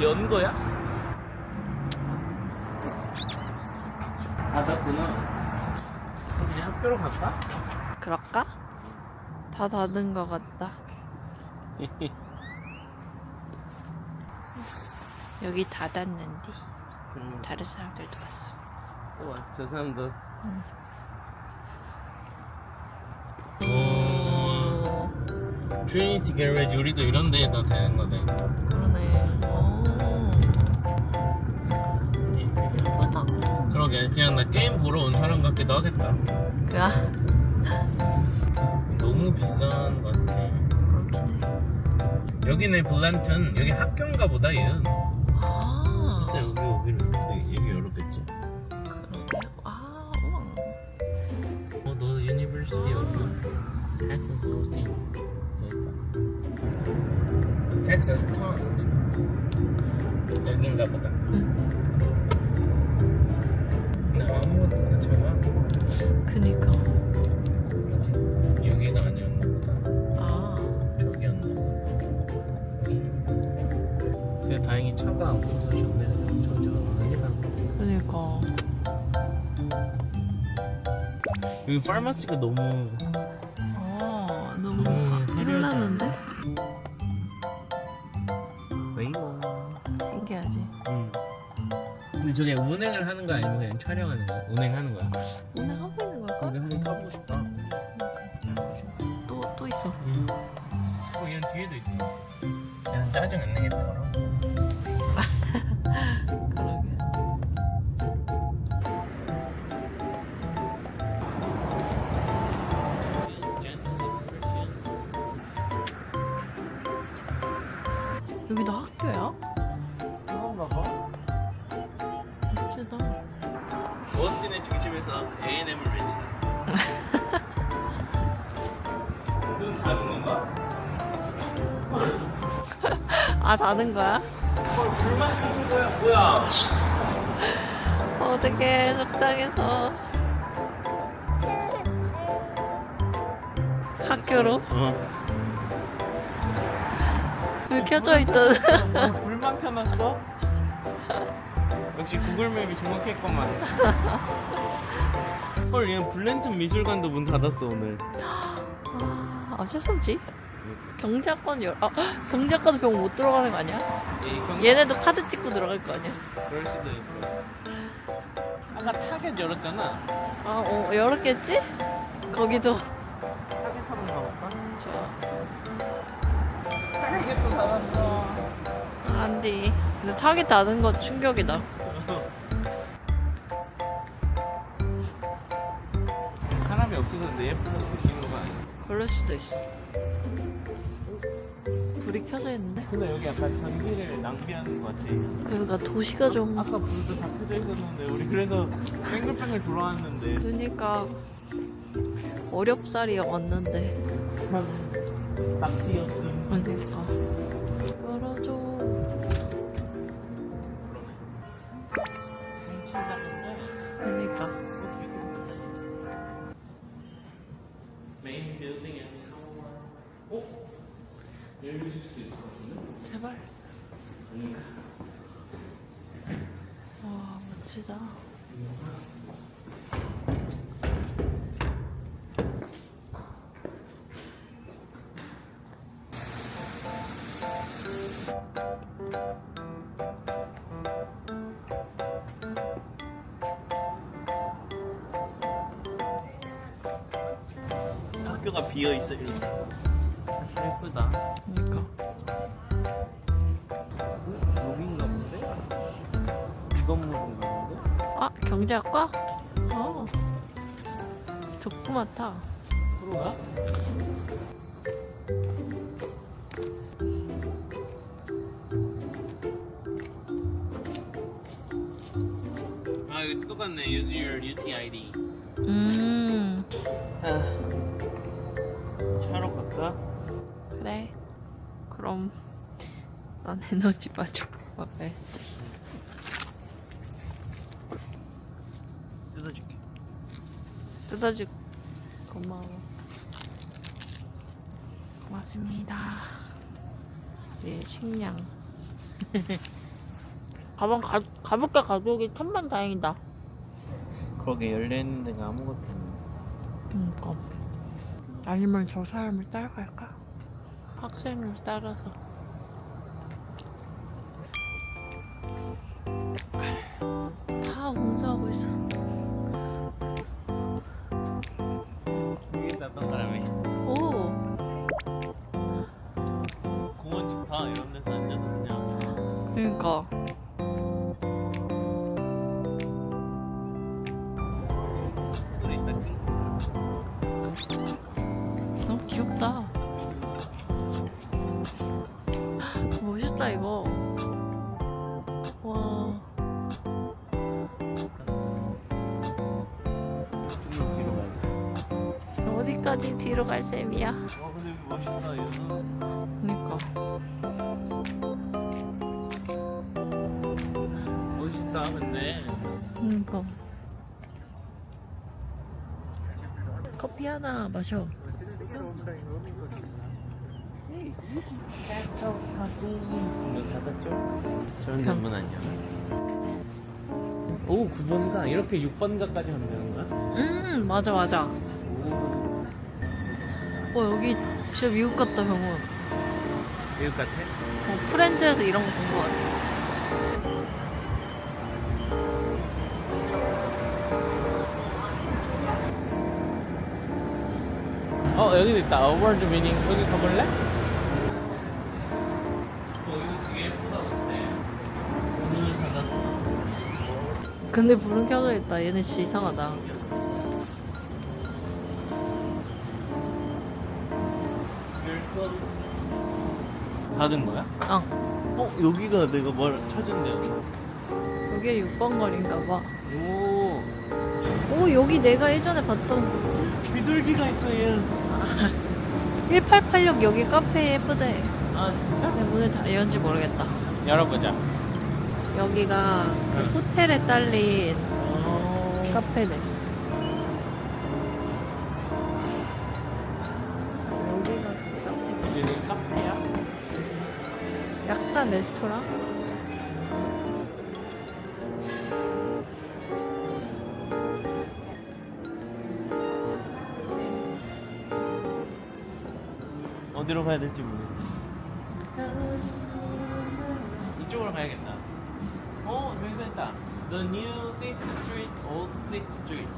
연 거야? 닫았구나. 그냥 학교로 갈까? 그럴까? 다 닫은 것 같다. 여기 닫았는데 음, 다른 사람들도 왔어. 또 와, 저 사람도. 응. 오. 트리니티 게레지 우리도 이런 데에다 되는 거네. 그러네. 그러게 그냥 나 게임 보러 온 사람 같기도 하겠다. 그야 너무 비싼 것 같아. 그렇긴 해. 여기네 블란튼 여기 학교인가 보다 얘는. 아, 진짜 여기 여기를 여기, 여기 열었겠지. 그러게. 아, 우와. 어, 너 University of Texas Austin 써있다. Texas Toast. 여긴가 보다. 응. 아무것도 안 잡아. 그니까. 여기가 아니었나 보다. 아, 저기였나 보다. 근데 다행히 차가 없어서 좋네. 천천히 가는 그니까. 여기 파마시가 너무 어, 너무 너무 흘렀는데? 왜이모. 신기하지. 응. 근데 저게 운행을 하는 거 아니면 그냥 촬영하는 거야? 운행하는 거야? 오늘 하고 있는 걸까? 여기 한번 타보고 싶다. 또, 또 있어. 응. 어, 얘는 뒤에도 있어. 얘는 짜증 안 내겠다, 그럼. 워스틴의 중심에서 A&M을 외치다. 눈 닫은 건가? 아, 닫은 거야? 헐, 불만 켜는 거야, 뭐야? 어떡해, 속상해서. 학교로? 어. 불 켜져 있던. 불만 켜놨어? 역시 구글맵이 정확했구만. 헐, 얘는 블렌튼 미술관도 문 닫았어, 오늘. 아, 어쩔 수 없지. 경제학관 열, 아, 경제학과도 병 못 들어가는 거 아니야? 얘 경- 얘네도 카드 찍고 들어갈 거 아니야? 그럴 수도 있어. 아까 타겟 열었잖아. 아, 어, 열었겠지? 거기도. 타겟 한번 가볼까? 좋아. 타겟도 닫았어. 안 돼. 근데 타겟 닫은 거 충격이다. 사람이 없어서 내 예쁘다고 거 아니야? 그럴 수도 있어. 불이 켜져 있는데? 근데 여기 약간 전기를 낭비하는 것 같아. 그러니까 도시가 좀. 아까 불도 다 켜져 있었는데 우리 그래서 뱅글뱅글 돌아왔는데 그니까 어렵사리 왔는데. 참 낚시였음. 그러니까. 어? 열리실 수도 있을 것 같은데? 제발. 그러니까. 와, 멋지다. 학교가 비어 있어 이렇게. 경제학과? 어. 조그맣다. 프로가? 아 여기 똑같네. Use your UTID. 음, 아, 차로 갈까? 그래. 그럼 난 에너지. 네. 뜯어줄게. 뜯어줄 고마워. 고맙습니다. 우리의 식량. 가방 가, 가볍게 가져오기 천만 다행이다. 거기 열려있는 데가 아무것도 없네 그니까. 아니면 저 사람을 따라갈까? 학생을 따라서. 가야 어디까지 뒤로 갈 셈이야? 와 근데 여기 멋있다 이거 그니까. 멋있다 근데 그니까. 커피 하나 마셔. 저런 데문 아니야 오 9번가 이렇게 6번가까지 가면 되는 거야? 음, 맞아, 맞아. 어, 여기 진짜 미국 같다, 병원. 미국 같아? 어, 프렌즈에서 이런 거본거 같아. 어 여기도 있다 어워드 미닝 여기 가볼래? 어 이거 되게 예쁘다 근데 문을 닫았어 근데 불은 켜져 있다. 얘네 진짜 이상하다. 닫은 거야? 아, 어 여기가 내가 뭘 찾은 데였어 여기에 6번 거리인가 봐. 오 오, 여기 내가 예전에 봤던 비둘기가 있어 얘 1886 여기 카페 예쁘대. 아 진짜? 근데 문을 다 열는지 모르겠다. 열어보자 여기가 그 응. 호텔에 딸린 어... 카페네. 약간 레스토랑? 어디로 가야 될지 모르겠어 이쪽으로 가야겠다. 어 저기 써있다. The new 6th Street, Old 6th Street